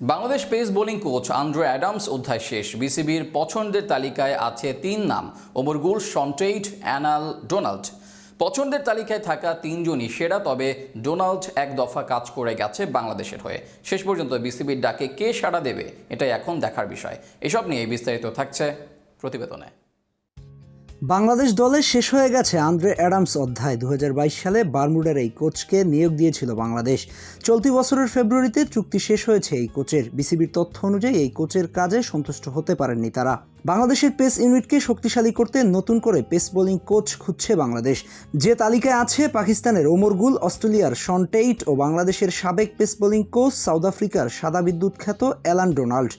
Bangladesh pace bowling coach Andre Adams অধ্যায় শেষ। বিসিবির পছন্দের তালিকায় আছে তিন নাম। ওমর গুল সন্টেইট অ্যানাল ডোনাল্ড। পছন্দের তালিকায় থাকা তিনজনই সেরা, তবে ডোনাল্ড এক দফা কাজ করে গেছে বাংলাদেশের হয়ে। শেষ পর্যন্ত বিসিবির ডাকে কে সাড়া দেবে, এটাই এখন দেখার বিষয়। এসব নিয়ে বিস্তারিত থাকছে প্রতিবেদনে। বাংলাদেশ দলে শেষ হয়ে গেছে আন্দ্রে অ্যাডামস অধ্যায়। দু হাজার বাইশ সালে বারমুডার এই কোচকে নিয়োগ দিয়েছিল বাংলাদেশ। চলতি বছরের ফেব্রুয়ারিতে চুক্তি শেষ হয়েছে এই কোচের। বিসিবির তথ্য অনুযায়ী এই কোচের কাজে সন্তুষ্ট হতে পারেননি তারা। বাংলাদেশের পেস ইউনিটকে শক্তিশালী করতে নতুন করে পেস বোলিং কোচ খুঁজছে বাংলাদেশ। যে তালিকায় আছে পাকিস্তানের ওমর গুল, অস্ট্রেলিয়ার শন টেইট ও বাংলাদেশের সাবেক পেস বোলিং কোচ, সাউথ আফ্রিকার সাদা বিদ্যুৎ খ্যাত অ্যালান ডোনাল্ড।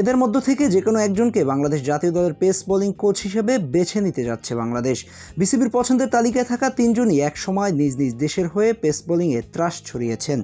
এদের মধ্য থেকে যে কোনো একজনকে বাংলাদেশ জাতীয় দলের পেস বোলিং কোচ হিসেবে বেছে নিতে যাচ্ছে বাংলাদেশ। বিসিবির পছন্দের তালিকায় থাকা তিনজনই এক সময় নিজ নিজ দেশের হয়ে পেস বোলিংয়ে ত্রাস ছড়িয়েছেন।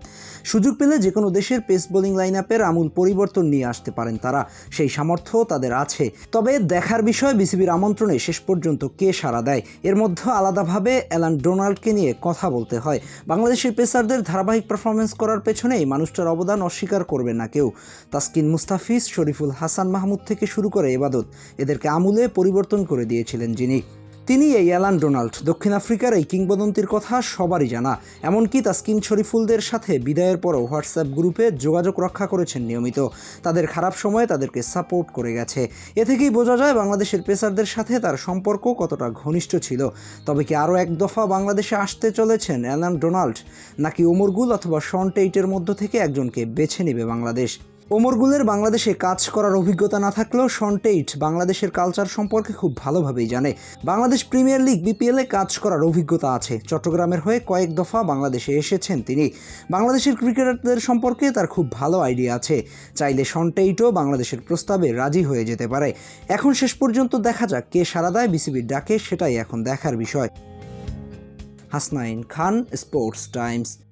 সুযোগ পেলে যে কোনো দেশের পেস বোলিং লাইন আপের আমূল পরিবর্তন নিয়ে আসতে পারেন তারা। সেই সামর্থ্য তাদের আছে। তবে দেখার বিষয় বিসিবির আমন্ত্রণে শেষ পর্যন্ত কে সাড়া দেয়? এর মধ্যে আলাদাভাবে অ্যালান ডোনাল্ডকে নিয়ে কথা বলতে হয়। বাংলাদেশের পেসারদের ধারাবাহিক পারফরমেন্স করার পেছনেই মানুষটার অবদান অস্বীকার করবে না কেউ। তাসকিন মুস্তাফিজ, শরীফুল হাসান মাহমুদ থেকে শুরু করে এবাদত। এদেরকে আমূলে পরিবর্তন করে দিয়েছিলেন যিনি। তিনি এই অ্যালান ডোনাল্ড। দক্ষিণ আফ্রিকার এই কিংবদন্তির কথা সবারই জানা। এমনকি তাসকিন শরীফুলদের সাথে বিদায়ের পরও হোয়াটসঅ্যাপ গ্রুপে যোগাযোগ রক্ষা করেছেন নিয়মিত। তাদের খারাপ সময়ে তাদেরকে সাপোর্ট করে গেছে। এ থেকেই বোঝা যায় বাংলাদেশের পেসারদের সাথে তার সম্পর্ক কতটা ঘনিষ্ঠ ছিল। তবে কি আরও এক দফা বাংলাদেশে আসতে চলেছেন অ্যালান ডোনাল্ড? নাকি ওমর গুল অথবা শন টেইটের মধ্য থেকে একজনকে বেছে নেবে বাংলাদেশ? ওমর গুলের বাংলাদেশে কাজ করার অভিজ্ঞতা না থাকলেও সন্টেইট বাংলাদেশের কালচার সম্পর্কে খুব ভালোভাবেই জানে। বাংলাদেশ প্রিমিয়ার লিগ বিপিএলে কাজ করার অভিজ্ঞতা আছে। চট্টগ্রামের হয়ে কয়েক দফা বাংলাদেশে এসেছেন তিনি। বাংলাদেশের ক্রিকেটারদের সম্পর্কে তার খুব ভালো আইডিয়া আছে। চাইলে সন্টেইটও বাংলাদেশের প্রস্তাবে রাজি হয়ে যেতে পারে। এখন শেষ পর্যন্ত দেখা যাক কে সারা দেয় বিসিবির ডাকে, সেটাই এখন দেখার বিষয়। Hasnain Khan, Sports Times.